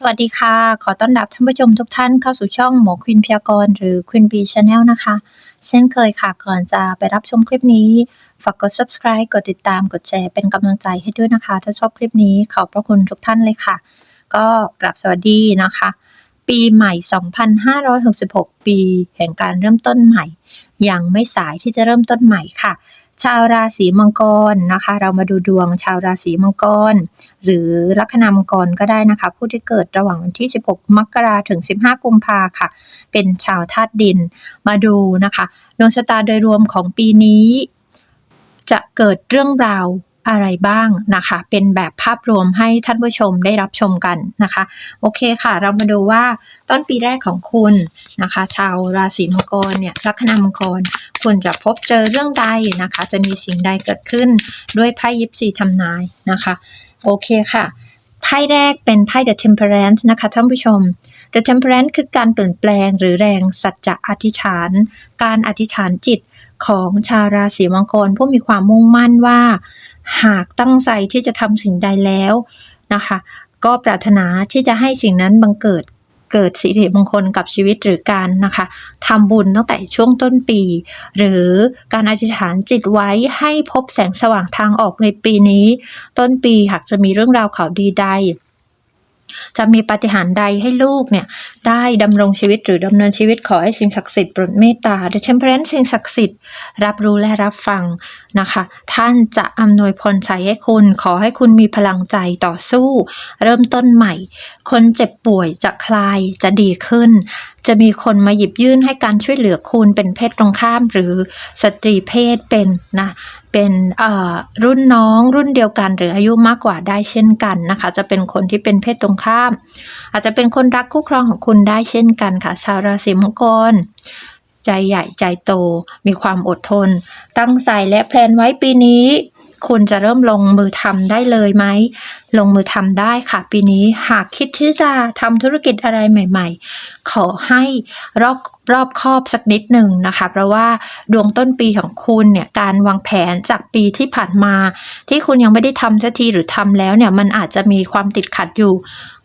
สวัสดีค่ะ ขอต้อนรับท่านผู้ชมทุกท่านเข้าสู่ช่องหมอควินพยากรณ์หรือ Queen B Channel นะคะ เช่นเคยค่ะ ก่อนจะไปรับชมคลิปนี้ ฝากกด subscribe กดติดตาม กดแชร์เป็นกำลังใจให้ด้วยนะคะ ถ้าชอบคลิปนี้ขอบพระคุณทุกท่านเลยค่ะ ก็กราบสวัสดีนะคะ ปีใหม่ 2566 ปี แห่งการเริ่มต้นใหม่ ยังไม่สายที่จะเริ่มต้นใหม่ค่ะ ชาวราศีมังกรนะคะ เรามาดูดวงชาวราศีมังกร หรือลัคนามังกรก็ได้นะคะ ผู้ที่เกิดระหว่างวันที่ 16 มกราถึง 15 กุมภาค่ะ เป็นชาวธาตุดินมาดูนะคะดวงชะตาโดยรวมของปีนี้ จะเกิดเรื่องราว อะไรบ้างนะคะ เป็นแบบภาพรวมให้ท่านผู้ชมได้รับชมกันนะคะ โอเคค่ะ เรามาดูว่าต้นปีแรกของคุณนะคะ ชาวราศีมังกรเนี่ยลัคนามังกรคุณจะพบเจอเรื่องใดนะคะ จะมีสิ่งใดเกิดขึ้นด้วยไพ่ยิปซีทำนายนะคะ โอเคค่ะไพ่แรกเป็นไพ่ The Temperance นะคะท่านผู้ชม The Temperance คือการเปลี่ยนแปลงหรือแรงสัจจะอธิษฐาน การอธิษฐานจิต ของชาวราศีมังกรผู้มีความมุ่งมั่นว่า หากตั้งใจที่จะทำสิ่งใดแล้วนะคะ ก็ปรารถนาที่จะให้สิ่งนั้นบังเกิดเกิดสิริมงคลกับชีวิตหรือการนะคะทำบุญตั้งแต่ช่วงต้นปี หรือการอธิษฐานจิตไว้ให้พบแสงสว่างทางออกในปีนี้ ต้นปีหากจะมีเรื่องราวข่าวดีใด จะมีปาฏิหาริย์ใดให้ลูกเนี่ยได้ดำรงชีวิตหรือดำเนินชีวิตขอให้สิ่งศักดิ์สิทธิ์โปรดเมตตา The Temperance สิ่งศักดิ์สิทธิ์รับรู้และรับฟังนะคะ ท่านจะอำนวยพรชัยให้คุณ ขอให้คุณมีพลังใจต่อสู้ เริ่มต้นใหม่ คนเจ็บป่วยจะคลายจะดีขึ้น จะมีคนมาหยิบยื่นให้การช่วยเหลือคุณเป็นเพศตรงข้ามหรือสตรีเพศเป็นนะ เป็นรุ่นน้องรุ่นเดียวกัน หรืออายุมากกว่าได้เช่นกันนะคะ จะเป็นคนที่เป็นเพศตรงข้าม อาจจะเป็นคนรักคู่ครองของคุณได้เช่นกันค่ะ ชาวราศีมังกรใจใหญ่ใจโต มีความอดทน ตั้งใจและแพลนไว้ปีนี้ คุณจะเริ่มลงมือทำได้เลยไหม ลงมือทำได้ค่ะ ปีนี้หากคิดที่จะทำธุรกิจอะไรใหม่ ๆ ขอให้รอบรอบคอบสักนิดหนึ่งนะคะ เพราะว่าดวงต้นปีของคุณเนี่ยการวางแผนจากปีที่ผ่านมา ที่คุณยังไม่ได้ทำสักทีหรือทำแล้วเนี่ยมันอาจจะมีความติดขัดอยู่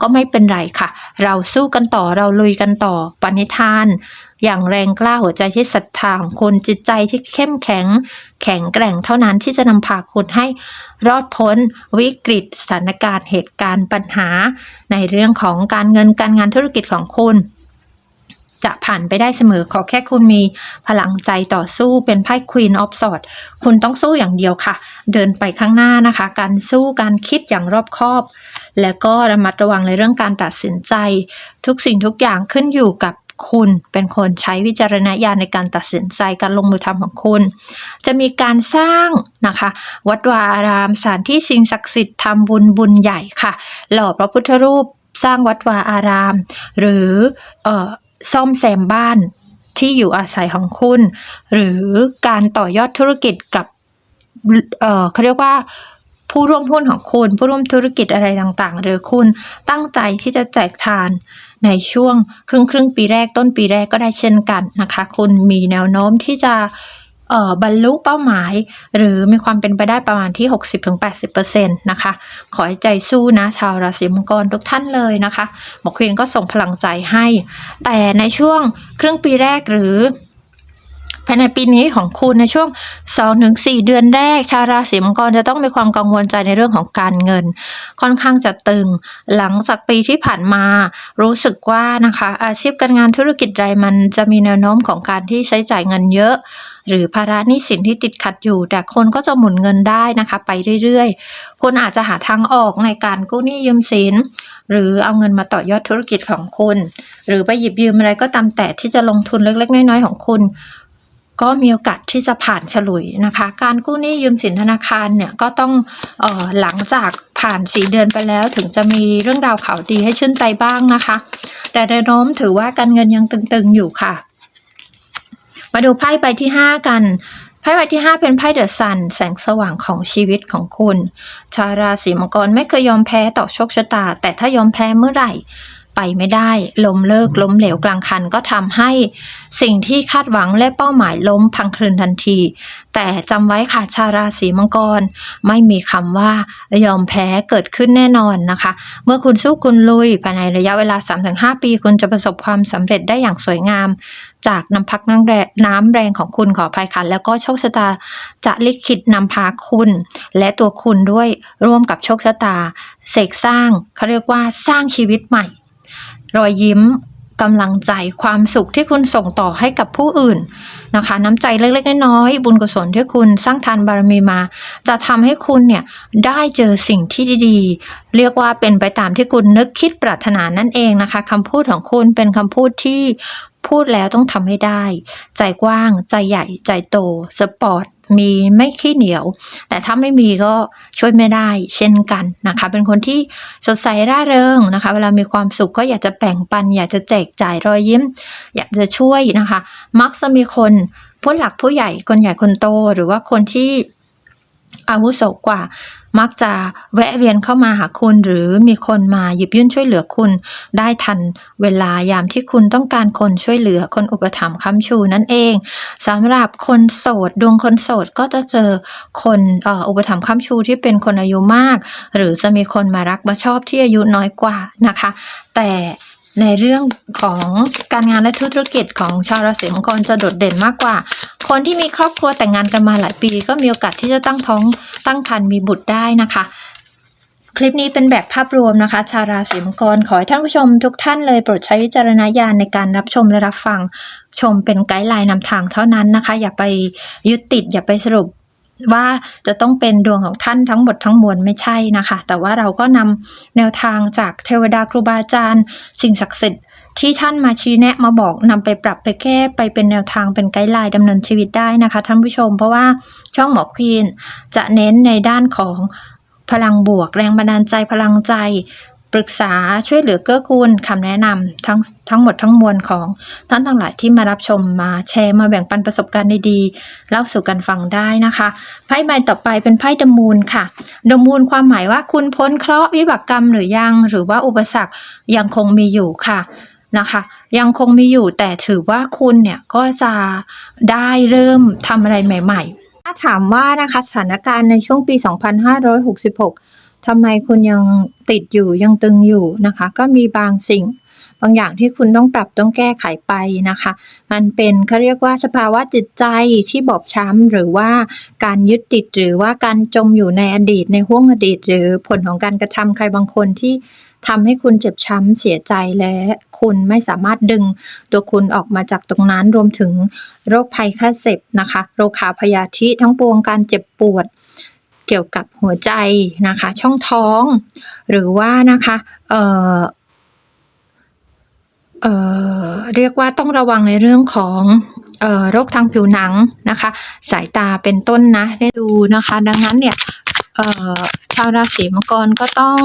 ก็ไม่เป็นไรค่ะ เราสู้กันต่อเราลุยกันต่อปณิธาน อย่างแรงกล้าหัวใจที่ศรัทธาของคุณจิตใจที่เข้มแข็ง แข็งแกร่งเท่านั้นที่จะนำพาคุณให้รอดพ้นวิกฤตสถานการณ์เหตุการณ์ปัญหา ในเรื่องของการเงินการงานธุรกิจของคุณจะผ่านไปได้เสมอขอแค่คุณมีพลังใจต่อสู้เป็นไพ่ Queen of Swords คุณต้องสู้อย่างเดียวค่ะ เดินไปข้างหน้านะคะ การสู้การคิดอย่างรอบคอบ แล้วก็ระมัดระวังในเรื่องการตัดสินใจ ทุกสิ่งทุกอย่างขึ้นอยู่กับ คุณเป็นคนใช้วิจารณญาณในการตัดสินใจการลงมือทำของคุณ จะมีการสร้างนะคะ วัดวาอารามสถานที่สิ่งศักดิ์สิทธิ์ทำบุญบุญใหญ่ค่ะ หล่อพระพุทธรูปสร้างวัดวาอาราม หรือเอ่อซ่อมแซมบ้านที่อยู่อาศัยของคุณ หรือการต่อยอดธุรกิจกับเอ่อเขาเรียกว่าผู้ร่วมหุ้นของคุณ ผู้ร่วมธุรกิจอะไรต่างๆ หรือคุณตั้งใจที่จะแจกทาน ในช่วงครึ่งครึ่งปีแรกต้นปีแรกก็ได้เช่นกันนะคะ คุณมีแนวโน้มที่จะบรรลุเป้าหมาย หรือมีความเป็นไปได้ประมาณที่ 60-80%นะคะ ขอให้ใจสู้นะ ชาวราศีมังกรทุกท่านเลยนะคะ หมอควินก็ส่งพลังใจให้ แต่ในช่วงครึ่งปีแรกหรือายในปีนี้ของคุณในช่วง 2-4 เดือนแรก ชาวราศีมังกรจะต้องมีความกังวลใจในเรื่องของการเงิน ค่อนข้างจะตึง หลังจากปีที่ผ่านมารู้สึกว่านะคะ อาชีพการงานธุรกิจรายมันจะมีแนวโน้มของการที่ใช้จ่ายเงินเยอะ หรือภาระหนี้สินที่ติดขัดอยู่ แต่คนก็จะหมุนเงินได้นะคะ ไปเรื่อยๆคุณอาจจะหาทางออกในการกู้หนี้ยืมสินหรือเอาเงินมาต่อยอดธุรกิจของคุณ หรือไปหยิบยืมอะไรก็ตามแต่ที่จะลงทุนเล็กๆน้อยๆของคุณ ก็มีโอกาสที่จะผ่านฉลุยนะคะ การกู้หนี้ยืมสินธนาคารเนี่ยก็ต้องออหลังจากผ่านสี่เดือนไปแล้วถึงจะมีเรื่องราวข่าวดีให้ชื่นใจบ้างนะคะ แต่แนวโน้มถือว่าการเงินยังตึงๆอยู่ค่ะ มาดูไพ่ใบที่ 5 กันไพ่ใบที่ 5 เป็นไพ่เดอะซันแสงสว่างของชีวิตของคุณ ชาวราศีมังกรไม่เคยยอมแพ้ต่อโชคชะตา แต่ถ้ายอมแพ้เมื่อไหร่ ไปไม่ได้ ล้มเลิกล้มเหลวกลางคันก็ทำให้สิ่งที่คาดหวังและเป้าหมายล้มพังคลืนทันที แต่จำไว้ค่ะชาวราศีมังกร ไม่มีคำว่ายอมแพ้เกิดขึ้นแน่นอนนะคะ เมื่อคุณสู้คุณลุยภายในระยะเวลา 3-5 ปี คุณจะประสบความสำเร็จได้อย่างสวยงาม จากน้ำพักน้ำแรงน้ำแรงของคุณขออภัยค่ะแล้วก็โชคชะตาจะลิขิตนำพาคุณ และตัวคุณด้วยร่วมกับโชคชะตาเสกสร้างเขาเรียกว่าสร้างชีวิตใหม่ รอยยิ้มกำลังใจความสุขที่คุณส่งต่อให้กับผู้อื่นนะคะ น้ำใจเล็กๆน้อยๆบุญกุศลที่คุณสร้างทานบารมีมา จะทำให้คุณเนี่ยได้เจอสิ่งที่ดีๆ เรียกว่าเป็นไปตามที่คุณนึกคิดปรารถนานั่นเองนะคะคำพูดของคุณเป็นคำพูดที่พูดแล้วต้องทำให้ได้ ใจกว้าง ใจใหญ่ ใจโต สปอร์ต มีไม่ขี้เหนียว แต่ถ้าไม่มีก็ช่วยไม่ได้เช่นกันนะคะ เป็นคนที่สดใสร่าเริงนะคะ เวลามีความสุขก็อยากจะแบ่งปัน อยากจะแจกจ่ายรอยยิ้ม อยากจะช่วยนะคะ มักจะมีคนผู้หลักผู้ใหญ่คนใหญ่คนโต หรือว่าคนที่อาวุโสกว่า มักจะแวะเวียนเข้ามาหาคุณ หรือมีคนมาหยิบยื่นช่วยเหลือคุณ ได้ทันเวลายามที่คุณต้องการคนช่วยเหลือคนอุปถัมภ์ค้ำชูนั่นเองสำหรับคนโสดดวงคนโสดก็จะเจอคนออุปถัมภ์ค้ำชูที่เป็นคนอายุมาก หรือจะมีคนมารักมาชอบที่อายุน้อยกว่านะคะ แต่ ในเรื่องของการงานและธุรกิจของชาวราศีมังกรจะโดดเด่นมากกว่า คนที่มีครอบครัวแต่งงานกันมาหลายปี ก็มีโอกาสที่จะตั้งท้องตั้งครรภ์มีบุตรได้นะคะ คลิปนี้เป็นแบบภาพรวมนะคะ ชาวราศีมังกรขอให้ท่านผู้ชมทุกท่านเลยโปรดใช้วิจารณญาณในการรับชมและรับฟัง ชมเป็นไกด์ไลน์นำทางเท่านั้นนะคะ อย่าไปยึดติดอย่าไปสรุป ว่าจะต้องเป็นดวงของท่านทั้งหมดทั้งมวลไม่ใช่นะคะ แต่ว่าเราก็นำแนวทางจากเทวดาครูบาอาจารย์ สิ่งศักดิ์สิทธิ์ที่ท่านมาชี้แนะมาบอกนำไปปรับไปแก้ไปเป็นแนวทางเป็นไกด์ไลน์ดำเนินชีวิตได้นะคะ ท่านผู้ชม เพราะว่าช่องหมอควีนจะเน้นในด้านของพลังบวก แรงบันดาลใจพลังใจ ปรึกษาช่วยเหลือเกื้อกูลคำแนะนำทั้งทั้งหมดทั้งมวลของท่านทั้งหลายที่มารับชมมาแชร์มาแบ่งปันประสบการณ์ดีๆเล่าสู่กันฟังได้นะคะไพ่ใบต่อไปเป็นไพ่ดมูลค่ะดมูลความหมายว่าคุณพ้นเคราะห์วิบากกรรมหรือยังหรือว่าอุปสรรคยังคงมีอยู่ค่ะนะคะยังคงมีอยู่แต่ถือว่าคุณเนี่ยก็จะได้เริ่มทำอะไรใหม่ ๆ ถ้าถามว่านะคะสถานการณ์ในช่วงปี 2566 ทำไมคุณยังติดอยู่ยังตึงอยู่นะคะ ก็มีบางสิ่ง บางอย่างที่คุณต้องปรับต้องแก้ไขไปนะคะ มันเป็นเขาเรียกว่าสภาวะจิตใจที่บอบช้ำหรือว่าการยึดติดหรือว่าการจมอยู่ในอดีตในห้วงอดีต หรือผลของการกระทำใครบางคนที่ทำให้คุณเจ็บช้ำเสียใจและคุณไม่สามารถดึงตัวคุณออกมาจากตรงนั้นรวมถึงโรคภัยไข้เจ็บนะคะ โรคขาพยาธิทั้งปวงการเจ็บปวด เกี่ยวกับหัวใจนะคะ ช่องท้อง หรือว่านะคะเอ่อเอ่อเรียกว่าต้องระวังในเรื่องของเอ่อโรคทางผิวหนังนะคะ สายตาเป็นต้นนะได้ดูนะคะ ดังนั้นเนี่ยเอ่อชาวราศีมังกรก็ต้อง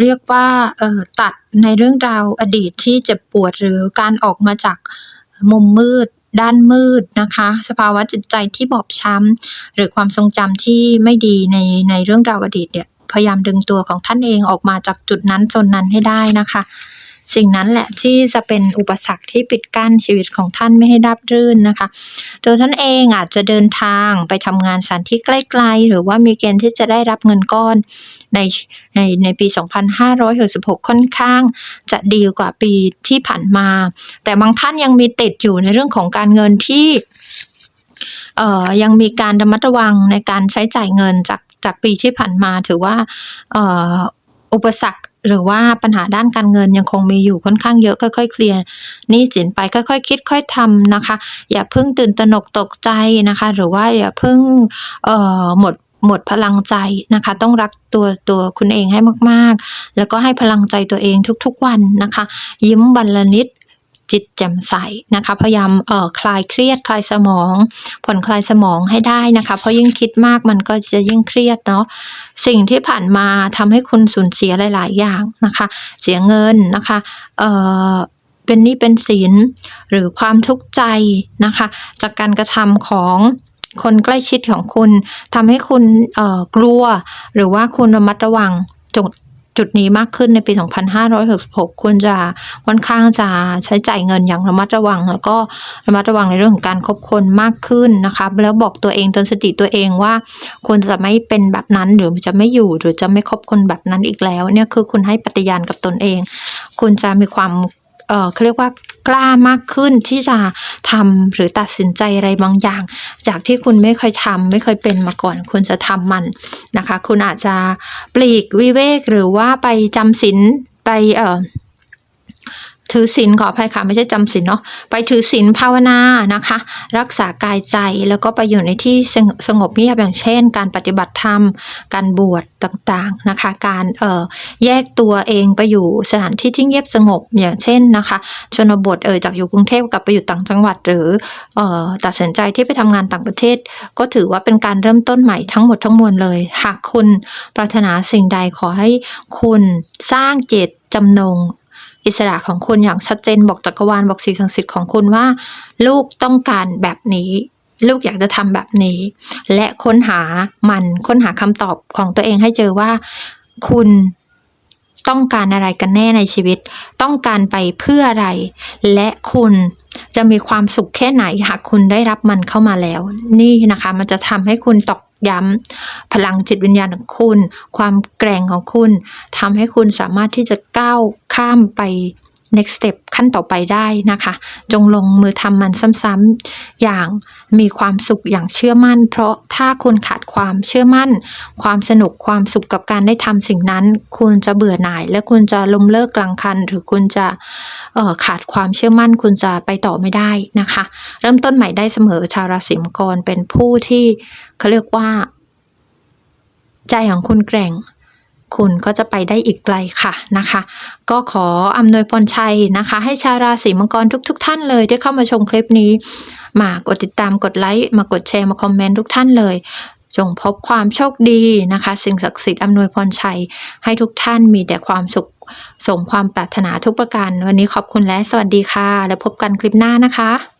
เรียกว่าเอ่อตัดในเรื่องราวอดีตที่เจ็บปวดหรือการออกมาจากมุมมืด ด้านมืดนะคะ สภาวะจิตใจที่บอบช้ำ หรือความทรงจำที่ไม่ดีในในเรื่องราวอดีตเนี่ยพยายามดึงตัวของท่านเองออกมาจากจุดนั้นจนนั้นให้ได้นะคะ สิ่งนั้นแหละที่จะเป็นอุปสรรคที่ปิดกั้นชีวิตของท่านไม่ให้ราบรื่นนะคะ ตัวท่านเองอาจจะเดินทางไปทำงานสถานที่ใกล้ๆ หรือว่ามีเกณฑ์ที่จะได้รับเงินก้อนในในในปี 2566 ค่อนข้างจะดีกว่าปีที่ผ่านมา แต่บางท่านยังมีติดอยู่ในเรื่องของการเงินที่เอ่อยังมีการระมัดระวังในการใช้จ่ายเงินจากจากปีที่ผ่านมาถือว่าอออุปสรรค หรือว่าปัญหาด้านการเงินยังคงมีอยู่ค่อนข้างเยอะค่อย ๆ เคลียร์นี่สินไปค่อยๆคิดค่อยทำนะคะ อย่าเพิ่งตื่นตระหนกตกใจนะคะ หรือว่าอย่าเพิ่งเอ่อหมดหมดพลังใจนะคะ ต้องรักตัวตัวคุณเองให้มากๆ แล้วก็ให้พลังใจตัวเองทุกๆวันนะคะ ยิ้มบันละนิด จิตแจ่มใสนะคะพยายามเอ่อคลายเครียดคลายสมอง ผ่อนคลายสมองให้ได้นะคะ เพราะยิ่งคิดมากมันก็จะยิ่งเครียดเนาะสิ่งที่ผ่านมาทำให้คุณสูญเสียหลาย ๆ อย่างนะคะ เสียเงินนะคะเอ่อเป็นหนี้เป็นสินหรือความทุกข์ใจนะคะ จากการกระทำของคนใกล้ชิดของคุณทำให้คุณกลัว หรือว่าคุณระมัดระวังจด จุดนี้มากขึ้นในปี 2566คุณจะค่อนข้างจะใช้จ่ายเงินอย่างระมัดระวัง แล้วก็ระมัดระวังในเรื่องของการคบคนมากขึ้นนะคะแล้วบอกตัวเองเตือนสติตัวเองว่าคุณจะไม่เป็นแบบนั้นหรือจะไม่อยู่หรือจะไม่คบคนแบบนั้นอีกแล้วเนี่ยคือคุณให้ปฏิญาณกับตนเอง คุณจะมีความ เออเขาเรียกว่ากล้ามากขึ้นที่จะทำหรือตัดสินใจอะไรบางอย่าง จากที่คุณไม่เคยทำไม่เคยเป็นมาก่อน คุณจะทำมันนะคะ คุณอาจจะปลีกวิเวกหรือว่าไปจำศีลไปเอ่อ ถือศีลขออภัยค่ะไม่ใช่จำศีลเนาะไปถือศีลภาวนานะคะ รักษากายใจแล้วก็ไปอยู่ในที่สงสงบเงียบอย่างเช่น การปฏิบัติธรรม การบวชต่างๆนะคะ การเอ่อแยกตัวเองไปอยู่สถานที่ที่เงียบสงบอย่างเช่นนะคะ ชนบทเออจากอยู่กรุงเทพกลับไปอยู่ต่างจังหวัดหรือเอ่อตัดสินใจที่ไปทำงานต่างประเทศ ก็ถือว่าเป็นการเริ่มต้นใหม่ทั้งหมดทั้งมวลเลย หากคุณปรารถนาสิ่งใดขอให้คุณสร้างเจตจำนง อิสระของคุณอย่างชัดเจนบอกจักรวาลบอกสิ่งศักดิ์สิทธิ์ของคุณว่า ลูกต้องการแบบนี้ ลูกอยากจะทำแบบนี้ และค้นหามันค้นหาคำตอบของตัวเองให้เจอว่า คุณต้องการอะไรกันแน่ในชีวิต ต้องการไปเพื่ออะไร และคุณจะมีความสุขแค่ไหนหากคุณได้รับมันเข้ามาแล้ว นี่นะคะ มันจะทำให้คุณตก ย้ำพลังจิตวิญญาณของคุณ ความแกร่งของคุณทำให้คุณสามารถที่จะก้าวข้ามไป next step ขั้นต่อไปได้นะคะ จงลงมือทำมันซ้ำๆอย่างมีความสุขอย่างเชื่อมั่น เพราะถ้าคุณขาดความเชื่อมั่น ความสนุกความสุขกับการได้ทำสิ่งนั้น คุณจะเบื่อหน่าย และคุณจะล้มเลิกกลางคัน หรือคุณจะออขาดความเชื่อมั่น คุณจะไปต่อไม่ได้นะคะ เริ่มต้นใหม่ได้เสมอชาวราศีมังกรเป็นผู้ที่เขาเรียกว่า ใจของคุณแกร่ง คุณก็จะไปได้อีกไกลค่ะนะคะ ก็ขออำนวยพรชัยนะคะ ให้ชาวราศีมังกรทุกๆท่านเลยที่เข้ามาชมคลิปนี้ มากดติดตามกดไลค์มากดแชร์มาคอมเมนต์ทุกท่านเลยจงพบความโชคดีนะคะ สิ่งศักดิ์สิทธิ์อำนวยพรชัย ให้ทุกท่านมีแต่ความสุขสมความปรารถนาทุกประการ วันนี้ขอบคุณและสวัสดีค่ะ แล้วพบกันคลิปหน้านะคะ